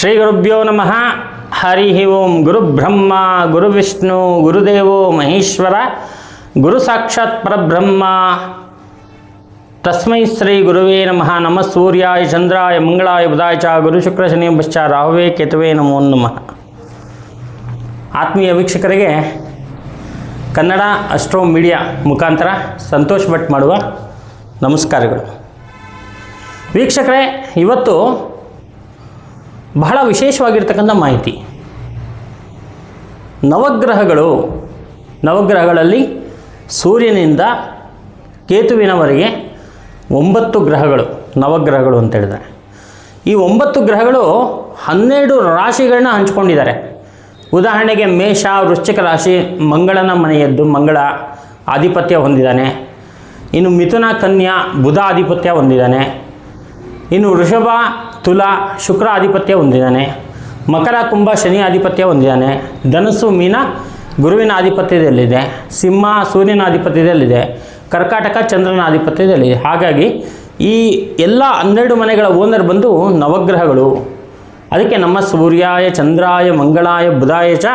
ಶ್ರೀ ಗುರುಭ್ಯೋ ನಮಃ. ಹರಿ ಓಂ ಗುರು ಬ್ರಹ್ಮ ಗುರು ವಿಷ್ಣು ಗುರುದೇವೋ ಮಹೇಶ್ವರ ಗುರು ಸಾಕ್ಷಾತ್ ಪರಬ್ರಹ್ಮ. ತಸ್ಮೈ ಶ್ರೀ ಗುರುವೇ ನಮಃ. ನಮಃ ಸೂರ್ಯಾಯ, ಚಂದ್ರಾಯ, ಮಂಗಳಾಯ, ಬುಧಾಯ ಚ, ಗುರು ಶುಕ್ರ ಶನಿ ಪಶ್ಚ ರಾಹುವೇ, ಕೇತುವೇ ನಮೋ ನಮಃ. ಆತ್ಮೀಯ ವೀಕ್ಷಕರಿಗೆ ಕನ್ನಡ ಅಸ್ಟ್ರೋ ಮೀಡಿಯಾ ಮುಖಾಂತರ ಸಂತೋಷ್ ಭಟ್ ಮಾಡುವ ನಮಸ್ಕಾರಗಳು. ವೀಕ್ಷಕರೇ, ಇವತ್ತು ಬಹಳ ವಿಶೇಷವಾಗಿರ್ತಕ್ಕಂಥ ಮಾಹಿತಿ. ನವಗ್ರಹಗಳು, ನವಗ್ರಹಗಳಲ್ಲಿ ಸೂರ್ಯನಿಂದ ಕೇತುವಿನವರೆಗೆ ಒಂಬತ್ತು ಗ್ರಹಗಳು, ನವಗ್ರಹಗಳು ಅಂತ ಹೇಳಿದರೆ ಈ ಒಂಬತ್ತು ಗ್ರಹಗಳು ಹನ್ನೆರಡು ರಾಶಿಗಳನ್ನ ಹಂಚ್ಕೊಂಡಿದ್ದಾರೆ. ಉದಾಹರಣೆಗೆ ಮೇಷ, ವೃಶ್ಚಿಕ ರಾಶಿ, ಮಂಗಳನ ಮನೆಯದ್ದು, ಮಂಗಳ ಆಧಿಪತ್ಯ ಹೊಂದಿದ್ದಾನೆ. ಇನ್ನು ಮಿಥುನ ಕನ್ಯಾ ಬುಧ ಆಧಿಪತ್ಯ ಹೊಂದಿದ್ದಾನೆ. ಇನ್ನು ವೃಷಭ, ತುಲ, ಶುಕ್ರ ಆಧಿಪತ್ಯ ಹೊಂದಿದ್ದಾನೆ. ಮಕರ, ಕುಂಭ, ಶನಿ ಆಧಿಪತ್ಯ ಹೊಂದಿದ್ದಾನೆ. ಧನಸ್ಸು, ಮೀನ ಗುರುವಿನ ಆಧಿಪತ್ಯದಲ್ಲಿದೆ. ಸಿಂಹ ಸೂರ್ಯನ ಆಧಿಪತ್ಯದಲ್ಲಿದೆ. ಕರ್ಕಾಟಕ ಚಂದ್ರನ ಆಧಿಪತ್ಯದಲ್ಲಿದೆ. ಹಾಗಾಗಿ ಈ ಎಲ್ಲ ಹನ್ನೆರಡು ಮನೆಗಳ ಓನರ್ ಬಂದು ನವಗ್ರಹಗಳು. ಅದಕ್ಕೆ ನಮ್ಮ ಸೂರ್ಯಾಯ, ಚಂದ್ರಾಯ, ಮಂಗಳಾಯ, ಬುಧಾಯ ಚ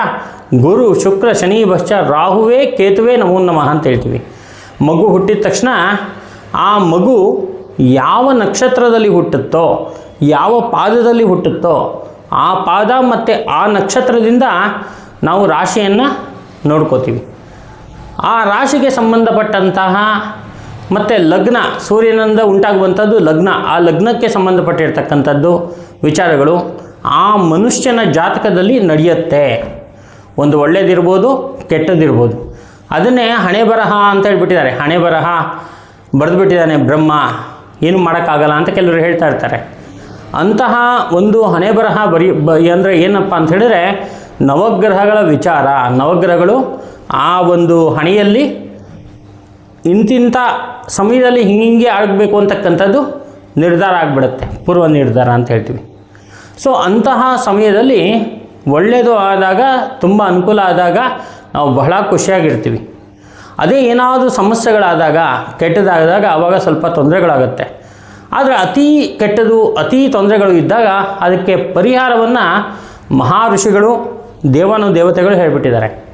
ಗುರು, ಶುಕ್ರ, ಶನಿ, ಭಶ್ಚ, ರಾಹುವೇ, ಕೇತುವೇ ನಮೋ ನಮಃ ಅಂತ ಹೇಳ್ತೀವಿ. ಮಗು ಹುಟ್ಟಿದ ತಕ್ಷಣ ಆ ಮಗು ಯಾವ ನಕ್ಷತ್ರದಲ್ಲಿ ಹುಟ್ಟುತ್ತೋ, ಯಾವ ಪಾದದಲ್ಲಿ ಹುಟ್ಟುತ್ತೋ, ಆ ಪಾದ ಮತ್ತು ಆ ನಕ್ಷತ್ರದಿಂದ ನಾವು ರಾಶಿಯನ್ನು ನೋಡ್ಕೋತೀವಿ. ಆ ರಾಶಿಗೆ ಸಂಬಂಧಪಟ್ಟಂತಹ ಮತ್ತು ಲಗ್ನ, ಸೂರ್ಯನಿಂದ ಉಂಟಾಗುವಂಥದ್ದು ಲಗ್ನ. ಆ ಲಗ್ನಕ್ಕೆ ಸಂಬಂಧಪಟ್ಟಿರ್ತಕ್ಕಂಥದ್ದು ವಿಚಾರಗಳು ಆ ಮನುಷ್ಯನ ಜಾತಕದಲ್ಲಿ ನಡೆಯುತ್ತೆ. ಒಂದು ಒಳ್ಳೇದಿರ್ಬೋದು, ಕೆಟ್ಟದಿರ್ಬೋದು. ಅದನ್ನೇ ಹಣೆ ಬರಹ ಅಂತ ಹೇಳ್ಬಿಟ್ಟಿದ್ದಾರೆ. ಹಣೆ ಬರಹ ಬರೆದುಬಿಟ್ಟಿದ್ದಾನೆ ಬ್ರಹ್ಮ. ಏನು ಮಾಡೋಕ್ಕಾಗಲ್ಲ ಅಂತ ಕೆಲವರು ಹೇಳ್ತಾ ಇರ್ತಾರೆ. ಅಂತಹ ಒಂದು ಹಣೆ ಬರಹ ಬರಿ ಬ ಅಂದರೆ ಏನಪ್ಪ ಅಂತ ಹೇಳಿದ್ರೆ ನವಗ್ರಹಗಳ ವಿಚಾರ. ನವಗ್ರಹಗಳು ಆ ಒಂದು ಹಣೆಯಲ್ಲಿ ಇಂತಿಂಥ ಸಮಯದಲ್ಲಿ ಹಿಂಗೆ ಆಗಬೇಕು ಅಂತಕ್ಕಂಥದ್ದು ನಿರ್ಧಾರ ಆಗಿಬಿಡುತ್ತೆ. ಪೂರ್ವ ನಿರ್ಧಾರ ಅಂತ ಹೇಳ್ತೀವಿ. ಸೊ, ಅಂತಹ ಸಮಯದಲ್ಲಿ ಒಳ್ಳೆಯದು ಆದಾಗ, ತುಂಬ ಅನುಕೂಲ ಆದಾಗ ನಾವು ಬಹಳ ಖುಷಿಯಾಗಿರ್ತೀವಿ. ಅದೇ ಏನಾದರೂ ಸಮಸ್ಯೆಗಳಾದಾಗ, ಕೆಟ್ಟದಾದಾಗ ಆವಾಗ ಸ್ವಲ್ಪ ತೊಂದರೆಗಳಾಗುತ್ತೆ. ಆದರೆ ಅತೀ ಕೆಟ್ಟದು, ಅತೀ ತೊಂದರೆಗಳು ಇದ್ದಾಗ ಅದಕ್ಕೆ ಪರಿಹಾರವನ್ನು ಮಹಾ ಋಷಿಗಳು ದೇವಾನು ದೇವತೆಗಳು ಹೇಳಿಬಿಟ್ಟಿದ್ದಾರೆ.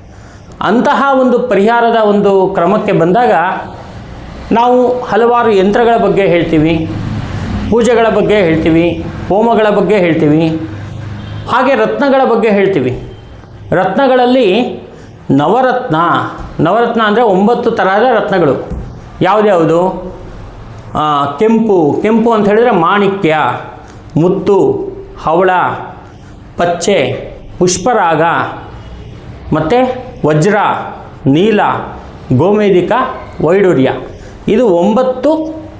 ಅಂತಹ ಒಂದು ಪರಿಹಾರದ ಒಂದು ಕ್ರಮಕ್ಕೆ ಬಂದಾಗ ನಾವು ಹಲವಾರು ಯಂತ್ರಗಳ ಬಗ್ಗೆ ಹೇಳ್ತೀವಿ, ಪೂಜೆಗಳ ಬಗ್ಗೆ ಹೇಳ್ತೀವಿ, ಹೋಮಗಳ ಬಗ್ಗೆ ಹೇಳ್ತೀವಿ, ಹಾಗೆ ರತ್ನಗಳ ಬಗ್ಗೆ ಹೇಳ್ತೀವಿ. ರತ್ನಗಳಲ್ಲಿ ನವರತ್ನ. ನವರತ್ನ ಅಂದರೆ ಒಂಬತ್ತು ತರಹದ ರತ್ನಗಳು. ಯಾವುದ್ಯಾವುದು ಕೆಂಪು. ಕೆಂಪು ಅಂತ ಹೇಳಿದರೆ ಮಾಣಿಕ್ಯ, ಮುತ್ತು, ಹವಳ, ಪಚ್ಚೆ, ಪುಷ್ಪರಾಗ, ಮತ್ತು ವಜ್ರ, ನೀಲ ಗೋಮೇದಿಕ ವೈಡೂರ್ಯ. ಇದು ಒಂಬತ್ತು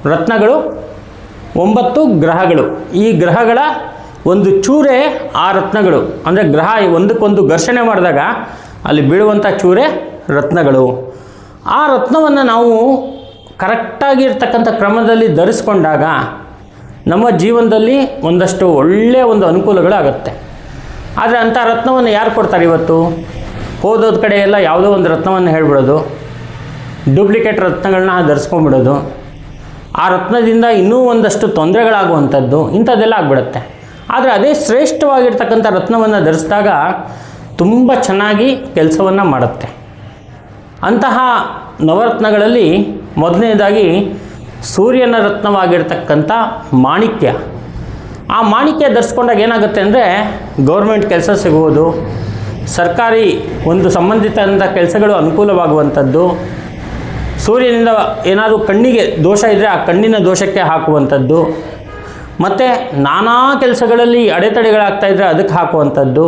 ರತ್ನಗಳು, ಒಂಬತ್ತು ಗ್ರಹಗಳು. ಈ ಗ್ರಹಗಳ ಒಂದು ಚೂರೆ ಆ ರತ್ನಗಳು. ಅಂದರೆ ಗ್ರಹ ಒಂದಕ್ಕೊಂದು ಘರ್ಷಣೆ ಮಾಡಿದಾಗ ಅಲ್ಲಿ ಬೀಳುವಂಥ ಚೂರೆ ರತ್ನಗಳು. ಆ ರತ್ನವನ್ನು ನಾವು ಕರೆಕ್ಟಾಗಿರ್ತಕ್ಕಂಥ ಕ್ರಮದಲ್ಲಿ ಧರಿಸ್ಕೊಂಡಾಗ ನಮ್ಮ ಜೀವನದಲ್ಲಿ ಒಂದಷ್ಟು ಒಳ್ಳೆಯ ಒಂದು ಅನುಕೂಲಗಳಾಗುತ್ತೆ ಆದರೆ ಅಂಥ ರತ್ನವನ್ನು ಯಾರು ಕೊಡ್ತಾರೆ ಇವತ್ತು? ಹೋದೋದ ಕಡೆ ಎಲ್ಲ ಯಾವುದೋ ಒಂದು ರತ್ನವನ್ನು ಹೇಳ್ಬಿಡೋದು. ಡೂಪ್ಲಿಕೇಟ್ ರತ್ನಗಳನ್ನ ಧರಿಸ್ಕೊಂಡ್ಬಿಡೋದು. ಆ ರತ್ನದಿಂದ ಇನ್ನೂ ಒಂದಷ್ಟು ತೊಂದರೆಗಳಾಗುವಂಥದ್ದು ಇಂಥದ್ದೆಲ್ಲ ಆಗ್ಬಿಡುತ್ತೆ. ಆದರೆ ಅದೇ ಶ್ರೇಷ್ಠವಾಗಿರ್ತಕ್ಕಂಥ ರತ್ನವನ್ನು ಧರಿಸಿದಾಗ ತುಂಬ ಚೆನ್ನಾಗಿ ಕೆಲಸವನ್ನು ಮಾಡುತ್ತೆ. ಅಂತಹ ನವರತ್ನಗಳಲ್ಲಿ ಮೊದಲನೇದಾಗಿ ಸೂರ್ಯನ ರತ್ನವಾಗಿರ್ತಕ್ಕಂಥ ಮಾಣಿಕ್ಯ. ಆ ಮಾಣಿಕ್ಯ ಧರಿಸ್ಕೊಂಡಾಗ ಏನಾಗುತ್ತೆ ಅಂದರೆ ಗೌರ್ಮೆಂಟ್ ಕೆಲಸ ಸಿಗುವುದು, ಸರ್ಕಾರಿ ಒಂದು ಸಂಬಂಧಿತ ಕೆಲಸಗಳು ಅನುಕೂಲವಾಗುವಂಥದ್ದು, ಸೂರ್ಯನಿಂದ ಏನಾದರೂ ಕಣ್ಣಿಗೆ ದೋಷ ಇದ್ದರೆ ಆ ಕಣ್ಣಿನ ದೋಷಕ್ಕೆ ಹಾಕುವಂಥದ್ದು, ಮತ್ತು ನಾನಾ ಕೆಲಸಗಳಲ್ಲಿ ಅಡೆತಡೆಗಳಾಗ್ತಾಯಿದ್ರೆ ಅದಕ್ಕೆ ಹಾಕುವಂಥದ್ದು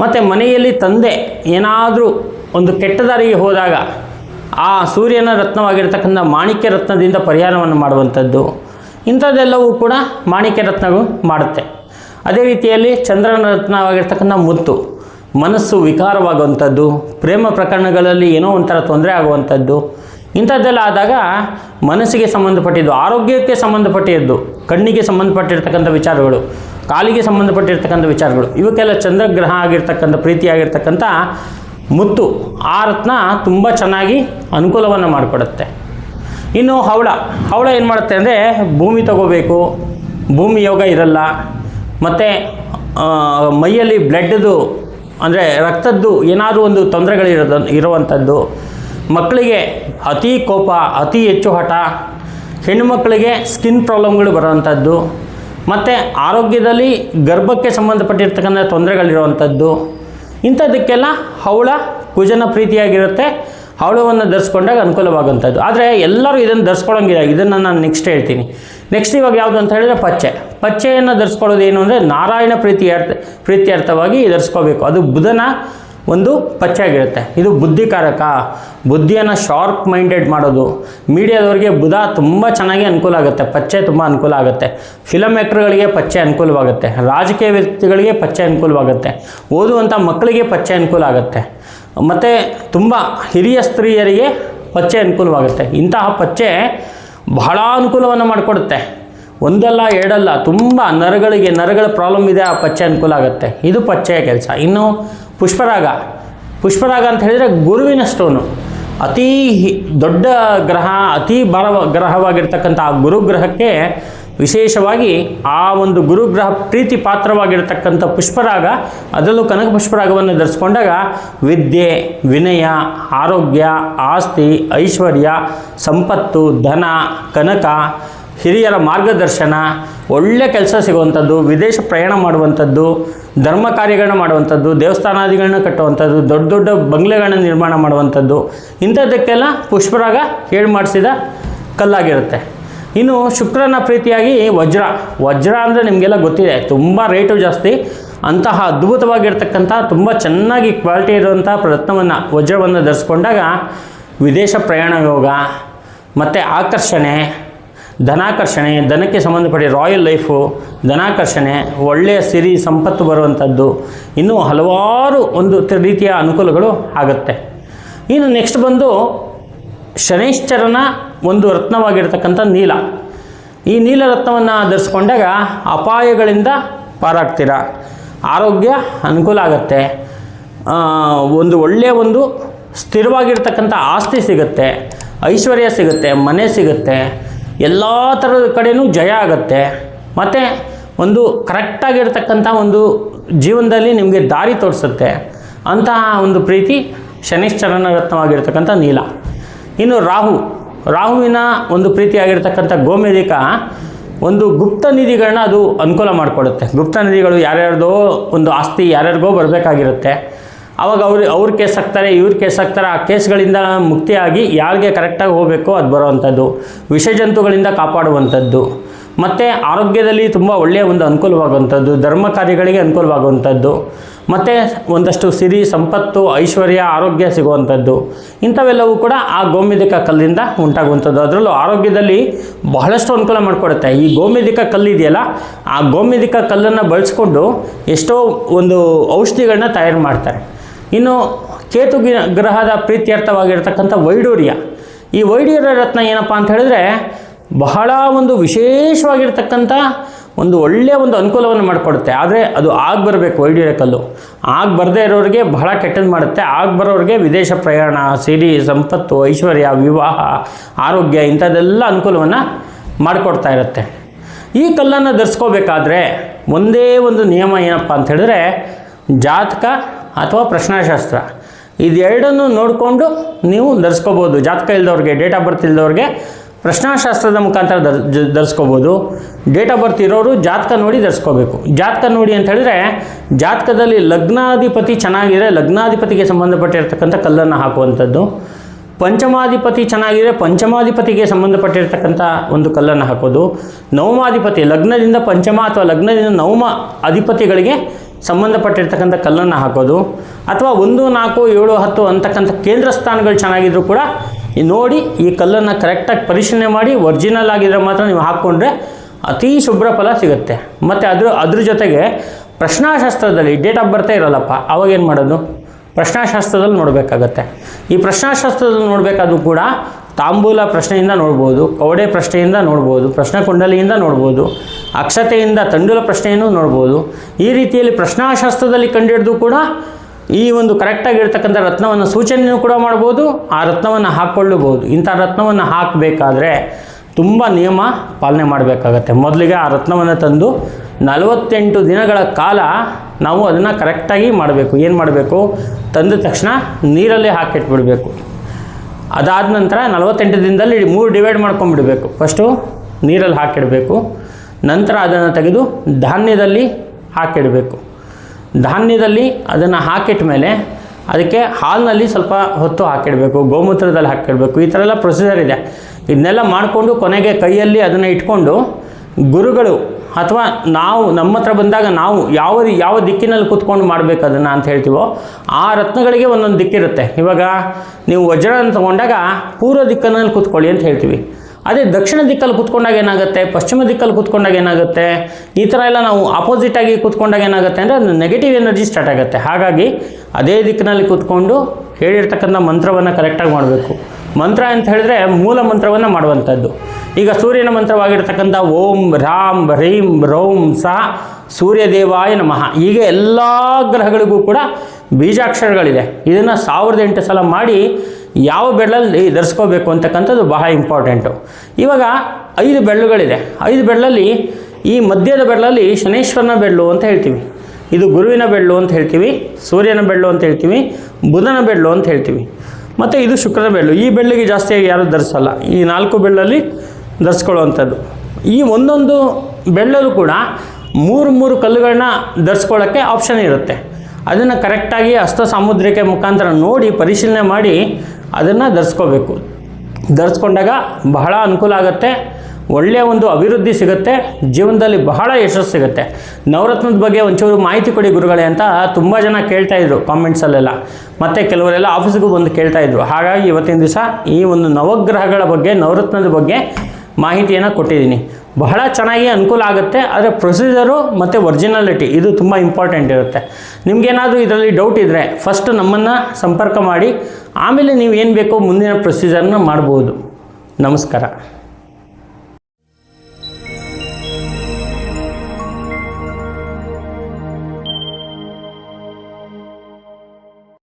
ಮತ್ತು ಮನೆಯಲ್ಲಿ ತಂದೆ ಏನಾದರೂ ಒಂದು ಕೆಟ್ಟ ದಾರಿಗೆ ಹೋದಾಗ ಆ ಸೂರ್ಯನ ರತ್ನವಾಗಿರ್ತಕ್ಕಂಥ ಮಾಣಿಕ್ಯ ರತ್ನದಿಂದ ಪರಿಹಾರವನ್ನು ಮಾಡುವಂಥದ್ದು, ಇಂಥದ್ದೆಲ್ಲವೂ ಕೂಡ ಮಾಣಿಕ್ಯ ರತ್ನಗಳು ಮಾಡುತ್ತೆ. ಅದೇ ರೀತಿಯಲ್ಲಿ ಚಂದ್ರನ ರತ್ನವಾಗಿರ್ತಕ್ಕಂಥ ಮುತ್ತು, ಮನಸ್ಸು ವಿಕಾರವಾಗುವಂಥದ್ದು, ಪ್ರೇಮ ಪ್ರಕರಣಗಳಲ್ಲಿ ಏನೋ ಒಂಥರ ತೊಂದರೆ ಆಗುವಂಥದ್ದು, ಇಂಥದ್ದೆಲ್ಲ ಆದಾಗ ಮನಸ್ಸಿಗೆ ಸಂಬಂಧಪಟ್ಟಿದ್ದು, ಆರೋಗ್ಯಕ್ಕೆ ಸಂಬಂಧಪಟ್ಟಿದ್ದು, ಕಣ್ಣಿಗೆ ಸಂಬಂಧಪಟ್ಟಿರ್ತಕ್ಕಂಥ ವಿಚಾರಗಳು ಕಾಲಿಗೆ ಸಂಬಂಧಪಟ್ಟಿರ್ತಕ್ಕಂಥ ವಿಚಾರಗಳು. ಇವಕ್ಕೆಲ್ಲ ಚಂದ್ರಗ್ರಹ ಆಗಿರ್ತಕ್ಕಂಥ ಪ್ರೀತಿಯಾಗಿರ್ತಕ್ಕಂಥ ಮುತ್ತು, ಆ ರತ್ನ ತುಂಬ ಚೆನ್ನಾಗಿ ಅನುಕೂಲವನ್ನು ಮಾಡಿಕೊಡುತ್ತೆ. ಇನ್ನು ಹವಳ ಹವಳ ಏನು ಮಾಡುತ್ತೆ ಅಂದರೆ ಭೂಮಿ ತಗೋಬೇಕು, ಭೂಮಿ ಯೋಗ ಇರಲ್ಲ, ಮತ್ತು ಮೈಯಲ್ಲಿ ಬ್ಲಡ್ದು ಅಂದರೆ ರಕ್ತದ್ದು ಏನಾದರೂ ಒಂದು ತೊಂದರೆಗಳಿರೋದ ಇರುವಂಥದ್ದು. ಮಕ್ಕಳಿಗೆ ಅತಿ ಕೋಪ, ಅತಿ ಹೆಚ್ಚು ಹಠ. ಹೆಣ್ಣುಮಕ್ಕಳಿಗೆ ಸ್ಕಿನ್ ಪ್ರಾಬ್ಲಮ್ಗಳು ಬರುವಂಥದ್ದು. ಮತ್ತು ಆರೋಗ್ಯದಲ್ಲಿ ಗರ್ಭಕ್ಕೆ ಸಂಬಂಧಪಟ್ಟಿರ್ತಕ್ಕಂಥ ತೊಂದರೆಗಳಿರುವಂಥದ್ದು ಇಂಥದ್ದಕ್ಕೆಲ್ಲ ಹವಳ ಕುಜನ ಪ್ರೀತಿಯಾಗಿರುತ್ತೆ, ಹವಳವನ್ನು ಧರಿಸ್ಕೊಂಡಾಗ ಅನುಕೂಲವಾಗುವಂಥದ್ದು. ಆದರೆ ಎಲ್ಲರೂ ಇದನ್ನು ಧರಿಸ್ಕೊಳ್ಳೋಂಗಿಲ್ಲ. ಇದನ್ನು ನಾನು ನೆಕ್ಸ್ಟ್ ಹೇಳ್ತೀನಿ. ನೆಕ್ಸ್ಟ್ ಇವಾಗ ಯಾವುದು ಅಂತ ಹೇಳಿದ್ರೆ ಪಚ್ಚೆ. ಪಚ್ಚೆಯನ್ನು ಧರಿಸ್ಕೊಳ್ಳೋದು ಏನು ಅಂದರೆ ನಾರಾಯಣ ಪ್ರೀತಿಯಾರ್ಥ ಪ್ರೀತ್ಯರ್ಥವಾಗಿ ಧರಿಸ್ಕೋಬೇಕು. ಅದು ಬುಧನ ಒಂದು ಪಚ್ಚೆ ಆಗಿರುತ್ತೆ ಇದು ಬುದ್ಧಿಕಾರಕ. ಬುದ್ಧಿಯನ್ನು ಶಾರ್ಪ್ ಮೈಂಡೆಡ್ ಮಾಡೋದು. ಮೀಡಿಯಾದವ್ರಿಗೆ ಬುಧ ತುಂಬ ಚೆನ್ನಾಗಿ ಅನುಕೂಲ ಆಗುತ್ತೆ. ಪಚ್ಚೆ ತುಂಬ ಅನುಕೂಲ ಆಗುತ್ತೆ. ಫಿಲಮ್ ಆ್ಯಕ್ಟ್ರ್ಗಳಿಗೆ ಪಚ್ಚೆ ಅನುಕೂಲವಾಗುತ್ತೆ. ರಾಜಕೀಯ ವ್ಯಕ್ತಿಗಳಿಗೆ ಪಚ್ಚೆ ಅನುಕೂಲವಾಗುತ್ತೆ. ಓದುವಂಥ ಮಕ್ಕಳಿಗೆ ಪಚ್ಚೆ ಅನುಕೂಲ ಆಗುತ್ತೆ. ಮತ್ತು ತುಂಬ ಹಿರಿಯ ಸ್ತ್ರೀಯರಿಗೆ ಪಚ್ಚೆ ಅನುಕೂಲವಾಗುತ್ತೆ. ಇಂತಹ ಪಚ್ಚೆ ಬಹಳ ಅನುಕೂಲವನ್ನು ಮಾಡಿಕೊಡುತ್ತೆ. ಒಂದಲ್ಲ ಎರಡಲ್ಲ ತುಂಬ ನರಗಳಿಗೆ, ನರಗಳ ಪ್ರಾಬ್ಲಮ್ ಇದೆ, ಆ ಪಚ್ಚೆ ಅನುಕೂಲ ಆಗುತ್ತೆ. ಇದು ಪಚ್ಚೆಯ ಕೆಲಸ. ಇನ್ನು ಪುಷ್ಪರಾಗ. ಪುಷ್ಪರಾಗ ಅಂತ ಹೇಳಿದರೆ ಗುರುವಿನ ಸ್ಟೋನು ಅತೀ ದೊಡ್ಡ ಗ್ರಹ, ಅತೀ ಬರ ಗ್ರಹವಾಗಿರ್ತಕ್ಕಂಥ ಆ ಗುರುಗ್ರಹಕ್ಕೆ ವಿಶೇಷವಾಗಿ ಆ ಒಂದು ಗುರುಗ್ರಹ ಪ್ರೀತಿ ಪಾತ್ರವಾಗಿರ್ತಕ್ಕಂಥ ಪುಷ್ಪರಾಗ, ಅದರಲ್ಲೂ ಕನಕ ಪುಷ್ಪರಾಗವನ್ನು ಧರಿಸ್ಕೊಂಡಾಗ ವಿದ್ಯೆ, ವಿನಯ, ಆರೋಗ್ಯ, ಆಸ್ತಿ, ಐಶ್ವರ್ಯ, ಸಂಪತ್ತು, ಧನ, ಕನಕ ಹಿರಿಯರ ಮಾರ್ಗದರ್ಶನ, ಒಳ್ಳೆ ಕೆಲಸ ಸಿಗುವಂಥದ್ದು, ವಿದೇಶ ಪ್ರಯಾಣ ಮಾಡುವಂಥದ್ದು, ಧರ್ಮ ಕಾರ್ಯಗಳನ್ನ ಮಾಡುವಂಥದ್ದು, ದೇವಸ್ಥಾನಾದಿಗಳನ್ನ ಕಟ್ಟುವಂಥದ್ದು, ದೊಡ್ಡ ದೊಡ್ಡ ಬಂಗ್ಲೆಗಳನ್ನ ನಿರ್ಮಾಣ ಮಾಡುವಂಥದ್ದು, ಇಂಥದ್ದಕ್ಕೆಲ್ಲ ಪುಷ್ಪರಾಗ ಹೇಳಿ ಮಾಡಿಸಿದ ಕಲ್ಲಾಗಿರುತ್ತೆ. ಇನ್ನು ಶುಕ್ರನ ಪ್ರೀತಿಯಾಗಿ ವಜ್ರ ವಜ್ರ ಅಂದರೆ ನಿಮಗೆಲ್ಲ ಗೊತ್ತಿದೆ, ತುಂಬ ರೇಟು ಜಾಸ್ತಿ, ಅಂತಹ ಅದ್ಭುತವಾಗಿರ್ತಕ್ಕಂಥ, ತುಂಬ ಚೆನ್ನಾಗಿ ಕ್ವಾಲಿಟಿ ಇರುವಂಥ ರತ್ನವನ್ನು, ವಜ್ರವನ್ನು ಧರಿಸ್ಕೊಂಡಾಗ ವಿದೇಶ ಪ್ರಯಾಣ ಯೋಗ, ಮತ್ತು ಆಕರ್ಷಣೆ ಧನಾಕರ್ಷಣೆ, ಧನಕ್ಕೆ ಸಂಬಂಧಪಟ್ಟ ರಾಯಲ್ ಲೈಫು, ಧನಾಕರ್ಷಣೆ, ಒಳ್ಳೆಯ ಸಿರಿ, ಸಂಪತ್ತು ಬರುವಂಥದ್ದು. ಇನ್ನೂ ಹಲವಾರು ಒಂದು ರೀತಿಯ ಅನುಕೂಲಗಳು ಆಗುತ್ತೆ. ಇನ್ನು ನೆಕ್ಸ್ಟ್ ಬಂದು ಶನೈಶ್ಚರನ ಒಂದು ರತ್ನವಾಗಿರ್ತಕ್ಕಂಥ ನೀಲ. ಈ ನೀಲ ರತ್ನವನ್ನು ಧರಿಸ್ಕೊಂಡಾಗ ಅಪಾಯಗಳಿಂದ ಪಾರಾಗ್ತೀರ? ಆರೋಗ್ಯ ಅನುಕೂಲ ಆಗುತ್ತೆ. ಒಂದು ಒಳ್ಳೆಯ ಒಂದು ಸ್ಥಿರವಾಗಿರ್ತಕ್ಕಂಥ ಆಸ್ತಿ ಸಿಗುತ್ತೆ. ಐಶ್ವರ್ಯ ಸಿಗುತ್ತೆ, ಮನೆ ಸಿಗುತ್ತೆ. ಎಲ್ಲ ಥರದ ಕಡೆಯೂ ಜಯ ಆಗುತ್ತೆ. ಮತ್ತು ಒಂದು ಕರೆಕ್ಟಾಗಿರ್ತಕ್ಕಂಥ ಒಂದು ಜೀವನದಲ್ಲಿ ನಿಮಗೆ ದಾರಿ ತೋರಿಸುತ್ತೆ. ಅಂತಹ ಒಂದು ಪ್ರೀತಿ ಶನಿಶ್ಚರನ ರತ್ನವಾಗಿರ್ತಕ್ಕಂಥ ನೀಲ. ಇನ್ನು ರಾಹು, ರಾಹುವಿನ ಒಂದು ಪ್ರೀತಿಯಾಗಿರ್ತಕ್ಕಂಥ ಗೋಮೇಧಿಕ ಒಂದು ಗುಪ್ತ ನಿಧಿಗಳನ್ನ ಅದು ಅನುಕೂಲ ಮಾಡಿಕೊಡುತ್ತೆ. ಗುಪ್ತ ನಿಧಿಗಳು ಯಾರ್ಯಾರ್ದೋ ಒಂದು ಆಸ್ತಿ ಯಾರ್ಯಾರಿಗೋ ಬರಬೇಕಾಗಿರುತ್ತೆ. ಆವಾಗ ಅವ್ರು, ಅವ್ರ ಕೇಸ್ ಹಾಕ್ತಾರೆ ಇವ್ರ ಕೇಸ್ ಹಾಕ್ತಾರೆ ಆ ಕೇಸ್ಗಳಿಂದ ಮುಕ್ತಿಯಾಗಿ ಯಾರಿಗೆ ಕರೆಕ್ಟಾಗಿ ಹೋಗಬೇಕು ಅದು ಬರೋವಂಥದ್ದು. ವಿಷಜಂತುಗಳಿಂದ ಕಾಪಾಡುವಂಥದ್ದು. ಮತ್ತು ಆರೋಗ್ಯದಲ್ಲಿ ತುಂಬ ಒಳ್ಳೆಯ ಒಂದು ಅನುಕೂಲವಾಗುವಂಥದ್ದು ಧರ್ಮ ಕಾರ್ಯಗಳಿಗೆ ಅನುಕೂಲವಾಗುವಂಥದ್ದು. ಮತ್ತು ಒಂದಷ್ಟು ಸಿರಿ, ಸಂಪತ್ತು, ಐಶ್ವರ್ಯ, ಆರೋಗ್ಯ ಸಿಗುವಂಥದ್ದು. ಇಂಥವೆಲ್ಲವೂ ಕೂಡ ಆ ಗೋಮೇಧಿಕ ಕಲ್ಲಿಂದ ಉಂಟಾಗುವಂಥದ್ದು. ಅದರಲ್ಲೂ ಆರೋಗ್ಯದಲ್ಲಿ ಬಹಳಷ್ಟು ಅನುಕೂಲ ಮಾಡಿಕೊಡುತ್ತೆ. ಈ ಗೋಮೇಧಿಕ ಕಲ್ಲಿದೆಯಲ್ಲ ಆ ಗೋಮೇಧಿಕ ಕಲ್ಲನ್ನು ಬಳಸ್ಕೊಂಡು ಎಷ್ಟೋ ಒಂದು ಔಷಧಿಗಳನ್ನ ತಯಾರು ಮಾಡ್ತಾರೆ. ಇನ್ನು ಕೇತು ಗ್ರಹದ ಪ್ರೀತ್ಯರ್ಥವಾಗಿರ್ತಕ್ಕಂಥ ವೈಡೂರ್ಯ. ಈ ವೈಡೂರ್ಯ ರತ್ನ ಏನಪ್ಪ ಅಂತ ಹೇಳಿದ್ರೆ ಬಹಳ ಒಂದು ವಿಶೇಷವಾಗಿರ್ತಕ್ಕಂಥ ಒಂದು ಒಳ್ಳೆಯ ಒಂದು ಅನುಕೂಲವನ್ನು ಮಾಡಿಕೊಡುತ್ತೆ. ಆದರೆ ಅದು ಆಗ ಬರಬೇಕು ವೈಡೂರ್ಯ ಕಲ್ಲು. ಆಗ ಬರದೇ ಇರೋರಿಗೆ ಬಹಳ ಕೆಟ್ಟದ್ದು ಮಾಡುತ್ತೆ. ಆಗ ಬರೋರಿಗೆ ವಿದೇಶ ಪ್ರಯಾಣ, ಸಿರಿ, ಸಂಪತ್ತು, ಐಶ್ವರ್ಯ, ವಿವಾಹ, ಆರೋಗ್ಯ ಇಂಥದ್ದೆಲ್ಲ ಅನುಕೂಲವನ್ನು ಮಾಡಿಕೊಡ್ತಾ ಇರುತ್ತೆ. ಈ ಕಲ್ಲನ್ನು ಧರಿಸ್ಕೋಬೇಕಾದ್ರೆ ಒಂದೇ ಒಂದು ನಿಯಮ ಏನಪ್ಪ ಅಂತ ಹೇಳಿದ್ರೆ ಜಾತಕ ಅಥವಾ ಪ್ರಶ್ನಾಶಾಸ್ತ್ರ. ಇದೆರಡನ್ನು ನೋಡಿಕೊಂಡು ನೀವು ಧರಿಸ್ಕೋಬೋದು. ಜಾತಕ ಇಲ್ದವ್ರಿಗೆ ಡೇಟ್ ಆಫ್ ಬರ್ತ್ ಇಲ್ದವ್ರಿಗೆ ಪ್ರಶ್ನಾಶಾಸ್ತ್ರದ ಮುಖಾಂತರ ಧರ್ ಧರಿಸ್ಕೋಬೋದು. ಡೇಟ್ ಆಫ್ ಬರ್ತ್ ಇರೋರು ಜಾತಕ ನೋಡಿ ಧರಿಸ್ಕೋಬೇಕು. ಜಾತಕ ನೋಡಿ ಅಂತ ಹೇಳಿದ್ರೆ ಜಾತಕದಲ್ಲಿ ಲಗ್ನಾಧಿಪತಿ ಚೆನ್ನಾಗಿದ್ರೆ ಲಗ್ನಾಧಿಪತಿಗೆ ಸಂಬಂಧಪಟ್ಟಿರ್ತಕ್ಕಂಥ ಕಲ್ಲನ್ನು ಹಾಕುವಂಥದ್ದು. ಪಂಚಮಾಧಿಪತಿ ಚೆನ್ನಾಗಿದ್ರೆ ಪಂಚಮಾಧಿಪತಿಗೆ ಸಂಬಂಧಪಟ್ಟಿರ್ತಕ್ಕಂಥ ಒಂದು ಕಲ್ಲನ್ನು ಹಾಕೋದು. ನವಮಾಧಿಪತಿ ಲಗ್ನದಿಂದ ಪಂಚಮ ಅಥವಾ ಲಗ್ನದಿಂದ ನವಮ ಅಧಿಪತಿಗಳಿಗೆ ಸಂಬಂಧಪಟ್ಟಿರ್ತಕ್ಕಂಥ ಕಲ್ಲನ್ನು ಹಾಕೋದು ಅಥವಾ ಒಂದು, ನಾಲ್ಕು, ಏಳು, ಹತ್ತು ಅಂತಕ್ಕಂಥ ಕೇಂದ್ರ ಸ್ಥಾನಗಳು ಚೆನ್ನಾಗಿದ್ರೂ ಕೂಡ ನೋಡಿ ಈ ಕಲ್ಲನ್ನು ಕರೆಕ್ಟಾಗಿ ಪರಿಶೀಲನೆ ಮಾಡಿ ಒರಿಜಿನಲ್ ಆಗಿದ್ರೆ ಮಾತ್ರ ನೀವು ಹಾಕ್ಕೊಂಡ್ರೆ ಅತೀ ಶುಭ್ರ ಫಲ ಸಿಗುತ್ತೆ. ಮತ್ತು ಅದ್ರ ಅದ್ರ ಜೊತೆಗೆ ಪ್ರಶ್ನಾಶಾಸ್ತ್ರದಲ್ಲಿ ಡೇಟ್ ಆಫ್ ಬರ್ತೇ ಇರೋಲ್ಲಪ್ಪ ಅವಾಗೇನು ಮಾಡೋದು? ಪ್ರಶ್ನಾಶಾಸ್ತ್ರದಲ್ಲಿ ನೋಡಬೇಕಾಗತ್ತೆ. ಈ ಪ್ರಶ್ನಾಶಾಸ್ತ್ರದಲ್ಲಿ ನೋಡಬೇಕಾದ್ರೂ ಕೂಡ ತಾಂಬೂಲ ಪ್ರಶ್ನೆಯಿಂದ ನೋಡ್ಬೋದು, ಕವಡೆ ಪ್ರಶ್ನೆಯಿಂದ ನೋಡ್ಬೋದು, ಪ್ರಶ್ನೆ ಕುಂಡಲಿಯಿಂದ ನೋಡ್ಬೋದು, ಅಕ್ಷತೆಯಿಂದ ತಂಡುಲ ಪ್ರಶ್ನೆಯನ್ನು ನೋಡ್ಬೋದು. ಈ ರೀತಿಯಲ್ಲಿ ಪ್ರಶ್ನಾಶಾಸ್ತ್ರದಲ್ಲಿ ಕಂಡಿಡಿದು ಕೂಡ ಈ ಒಂದು ಕರೆಕ್ಟಾಗಿರ್ತಕ್ಕಂಥ ರತ್ನವನ್ನು ಸೂಚನೆಯನ್ನು ಕೂಡ ಮಾಡ್ಬೋದು, ಆ ರತ್ನವನ್ನು ಹಾಕ್ಕೊಳ್ಳಬಹುದು ಇಂಥ ರತ್ನವನ್ನು ಹಾಕಬೇಕಾದ್ರೆ ತುಂಬ ನಿಯಮ ಪಾಲನೆ ಮಾಡಬೇಕಾಗತ್ತೆ. ಮೊದಲಿಗೆ ಆ ರತ್ನವನ್ನು ತಂದು ನಲವತ್ತೆಂಟು ದಿನಗಳ ಕಾಲ ನಾವು ಅದನ್ನು ಕರೆಕ್ಟಾಗಿ ಮಾಡಬೇಕು. ಏನು ಮಾಡಬೇಕು? ತಂದ ತಕ್ಷಣ ನೀರಲ್ಲೇ ಹಾಕಿಟ್ಬಿಡಬೇಕು. ಅದಾದ ನಂತರ ನಲವತ್ತೆಂಟು ದಿನದಲ್ಲಿ ಮೂರು ಡಿವೈಡ್ ಮಾಡ್ಕೊಂಡ್ಬಿಡಬೇಕು. ಫಸ್ಟು ನೀರಲ್ಲಿ ಹಾಕಿಡಬೇಕು. ನಂತರ ಅದನ್ನು ತೆಗೆದು ಧಾನ್ಯದಲ್ಲಿ ಹಾಕಿಡಬೇಕು. ಧಾನ್ಯದಲ್ಲಿ ಅದನ್ನು ಹಾಕಿಟ್ಟ ಮೇಲೆ ಅದಕ್ಕೆ ಹಾಲಿನಲ್ಲಿ ಸ್ವಲ್ಪ ಹೊತ್ತು ಹಾಕಿಡಬೇಕು, ಗೋಮೂತ್ರದಲ್ಲಿ ಹಾಕಿಡಬೇಕು. ಈ ಥರ ಎಲ್ಲ ಪ್ರೊಸೀಜರ್ ಇದೆ. ಇದನ್ನೆಲ್ಲ ಮಾಡಿಕೊಂಡು ಕೊನೆಗೆ ಕೈಯಲ್ಲಿ ಅದನ್ನು ಇಟ್ಕೊಂಡು ಗುರುಗಳು ಅಥವಾ ನಾವು, ನಮ್ಮ ಹತ್ರ ಬಂದಾಗ ನಾವು ಯಾವ ಯಾವ ದಿಕ್ಕಿನಲ್ಲಿ ಕೂತ್ಕೊಂಡು ಮಾಡಬೇಕು ಅದನ್ನು ಅಂತ ಹೇಳ್ತೀವೋ, ಆ ರತ್ನಗಳಿಗೆ ಒಂದೊಂದು ದಿಕ್ಕಿರುತ್ತೆ ಇವಾಗ ನೀವು ವಜ್ರನ ತಗೊಂಡಾಗ ಪೂರ್ವ ದಿಕ್ಕಿನಲ್ಲಿ ಕೂತ್ಕೊಳ್ಳಿ ಅಂತ ಹೇಳ್ತೀವಿ. ಅದೇ ದಕ್ಷಿಣ ದಿಕ್ಕಲ್ಲಿ ಕೂತ್ಕೊಂಡಾಗ ಏನಾಗುತ್ತೆ, ಪಶ್ಚಿಮ ದಿಕ್ಕಲ್ಲಿ ಕೂತ್ಕೊಂಡಾಗ ಏನಾಗುತ್ತೆ, ಈ ಥರ ಎಲ್ಲ ನಾವು ಆಪೋಸಿಟ್ ಆಗಿ ಕೂತ್ಕೊಂಡಾಗ ಏನಾಗುತ್ತೆ ಅಂದರೆ ಅದು ನೆಗೆಟಿವ್ ಎನರ್ಜಿ ಸ್ಟಾರ್ಟ್ ಆಗುತ್ತೆ. ಹಾಗಾಗಿ ಅದೇ ದಿಕ್ಕಿನಲ್ಲಿ ಕೂತ್ಕೊಂಡು ಹೇಳಿರ್ತಕ್ಕಂಥ ಮಂತ್ರವನ್ನು ಕರೆಕ್ಟಾಗಿ ಮಾಡಬೇಕು. ಮಂತ್ರ ಅಂತ ಹೇಳಿದ್ರೆ ಮೂಲ ಮಂತ್ರವನ್ನು ಮಾಡುವಂಥದ್ದು. ಈಗ ಸೂರ್ಯನ ಮಂತ್ರವಾಗಿರ್ತಕ್ಕಂಥ ಓಂ, ರಾಮ್, ಹ್ರೀಂ, ರೌಂ ಸಹ ಸೂರ್ಯದೇವಾಯ ನಮಃ. ಹೀಗೆ ಎಲ್ಲ ಗ್ರಹಗಳಿಗೂ ಕೂಡ ಬೀಜಾಕ್ಷರಗಳಿದೆ. ಇದನ್ನು ಸಾವಿರದ ಎಂಟು ಸಲ ಮಾಡಿ ಯಾವ ಬೆಳ್ಳಲ್ಲಿ ಧರಿಸ್ಕೋಬೇಕು ಅಂತಕ್ಕಂಥದ್ದು ಬಹಳ ಇಂಪಾರ್ಟೆಂಟು. ಇವಾಗ ಐದು ಬೆಳ್ಳುಗಳಿದೆ. ಐದು ಬೆಳ್ಳಲ್ಲಿ ಈ ಮಧ್ಯದ ಬೆಳ್ಳಲ್ಲಿ ಶನೇಶ್ವರನ ಬೆಳ್ಳು ಅಂತ ಹೇಳ್ತೀವಿ. ಇದು ಗುರುವಿನ ಬೆಳ್ಳು ಅಂತ ಹೇಳ್ತೀವಿ, ಸೂರ್ಯನ ಬೆಳ್ಳು ಅಂತ ಹೇಳ್ತೀವಿ, ಬುಧನ ಬೆಳ್ಳು ಅಂತ ಹೇಳ್ತೀವಿ. ಮತ್ತು ಇದು ಶುಕ್ರನ ಬೆಳ್ಳು. ಈ ಬೆಳ್ಳಿಗೆ ಜಾಸ್ತಿಯಾಗಿ ಯಾರೂ ಧರಿಸಲ್ಲ. ಈ ನಾಲ್ಕು ಬೆಳ್ಳಲ್ಲಿ ಧರಿಸ್ಕೊಳ್ಳುವಂಥದ್ದು. ಈ ಒಂದೊಂದು ಬೆಳ್ಳಲು ಕೂಡ ಮೂರು ಮೂರು ಕಲ್ಲುಗಳನ್ನ ಧರಿಸ್ಕೊಳ್ಳೋಕ್ಕೆ ಆಪ್ಷನ್ ಇರುತ್ತೆ. ಅದನ್ನು ಕರೆಕ್ಟಾಗಿ ಹಸ್ತ ಸಾಮುದ್ರಿಕೆ ಮುಖಾಂತರ ನೋಡಿ ಪರಿಶೀಲನೆ ಮಾಡಿ ಅದನ್ನು ಧರಿಸ್ಕೋಬೇಕು. ಧರಿಸ್ಕೊಂಡಾಗ ಬಹಳ ಅನುಕೂಲ ಆಗುತ್ತೆ. ಒಳ್ಳೆಯ ಒಂದು ಅಭಿವೃದ್ಧಿ ಸಿಗುತ್ತೆ. ಜೀವನದಲ್ಲಿ ಬಹಳ ಯಶಸ್ಸು ಸಿಗುತ್ತೆ. ನವರತ್ನದ ಬಗ್ಗೆ ಒಂಚೂರು ಮಾಹಿತಿ ಕೊಡಿ ಗುರುಗಳೇ ಅಂತ ತುಂಬ ಜನ ಕೇಳ್ತಾ ಇದ್ರು ಕಾಮೆಂಟ್ಸಲ್ಲೆಲ್ಲ ಮತ್ತು ಕೆಲವರೆಲ್ಲ ಆಫೀಸ್ಗೂ ಬಂದು ಕೇಳ್ತಾ ಇದ್ರು. ಹಾಗಾಗಿ ಇವತ್ತಿನ ದಿವಸ ಈ ಒಂದು ನವಗ್ರಹಗಳ ಬಗ್ಗೆ, ನವರತ್ನದ ಬಗ್ಗೆ ಮಾಹಿತಿಯನ್ನು ಕೊಟ್ಟಿದ್ದೀನಿ. ಬಹಳ ಚೆನ್ನಾಗಿ ಅನುಕೂಲ ಆಗುತ್ತೆ, ಆದರೆ ಪ್ರೊಸೀಜರು ಮತ್ತು ಒರಿಜಿನಾಲಿಟಿ ಇದು ತುಂಬ ಇಂಪಾರ್ಟೆಂಟ್ ಇರುತ್ತೆ. ನಿಮಗೇನಾದರೂ ಇದರಲ್ಲಿ ಡೌಟ್ ಇದ್ದರೆ ಫಸ್ಟ್ ನಮ್ಮನ್ನು ಸಂಪರ್ಕ ಮಾಡಿ, ಆಮೇಲೆ ನೀವು ಏನು ಬೇಕೋ ಮುಂದಿನ ಪ್ರೊಸೀಜರ್ನ ಮಾಡ್ಬೋದು. ನಮಸ್ಕಾರ.